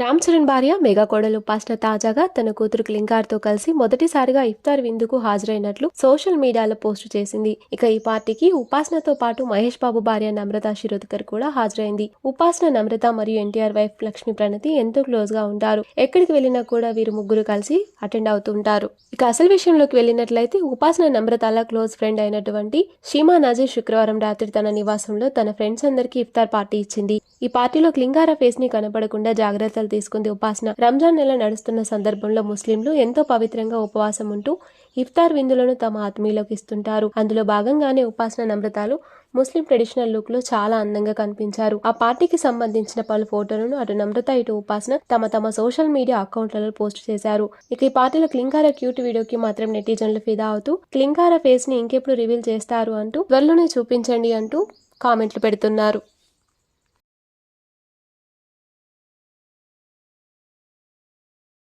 రామ్ చరణ్ భార్య మెగా కోడలు ఉపాసన తాజాగా తన కూతురు క్లింకార్తో కలిసి మొదటిసారిగా ఇఫ్తార్ విందుకు హాజరైనట్లు సోషల్ మీడియాలో పోస్టు చేసింది. ఇక ఈ పార్టీకి ఉపాసనతో పాటు మహేష్ బాబు భార్య నమ్రత శిరోద్కర్ కూడా హాజరైంది. ఉపాసన నమ్రత మరియు ఎన్టీఆర్ వైఫ్ లక్ష్మీ ప్రణతి ఎంతో క్లోజ్గా ఉంటారు. ఎక్కడికి వెళ్ళినా కూడా వీరు ముగ్గురు కలిసి అటెండ్ అవుతుంటారు ఇక అసలు విషయంలోకి వెళ్ళినట్లయితే ఉపాసన నమ్రతల క్లోజ్ ఫ్రెండ్ అయినటువంటి షీమా నజీర్ శుక్రవారం రాత్రి తన నివాసంలో తన ఫ్రెండ్స్ అందరికీ ఇఫ్తార్ పార్టీ ఇచ్చింది. ఈ పార్టీలో క్లింగార ఫేస్ని కనపడకుండా జాగ్రత్తలు తీసుకుంది ఉపాసన. రంజాన్ నెల నడుస్తున్న సందర్భంలో ముస్లింలు ఎంతో పవిత్రంగా ఉపవాసం ఉంటూ ఇఫ్తార్ విందులను తమ ఆత్మీయులకు ఇస్తుంటారు. అందులో భాగంగానే ఉపాసన నమ్రతాలు ముస్లిం ట్రెడిషనల్ లుక్లో చాలా అందంగా కనిపించారు. ఆ పార్టీకి సంబంధించిన పలు ఫోటోలను అటు నమ్రత ఇటు ఉపాసన తమ తమ సోషల్ మీడియా అకౌంట్లలో పోస్ట్ చేశారు. ఇక ఈ పార్టీలో క్లింగార క్యూట్ వీడియోకి మాత్రం నెటిజన్లు ఫిదా అవుతూ క్లింగార ఫేస్ని ఇంకెప్పుడు రివీల్ చేస్తారు అంటూ త్వరలోనే చూపించండి అంటూ కామెంట్లు పెడుతున్నారు.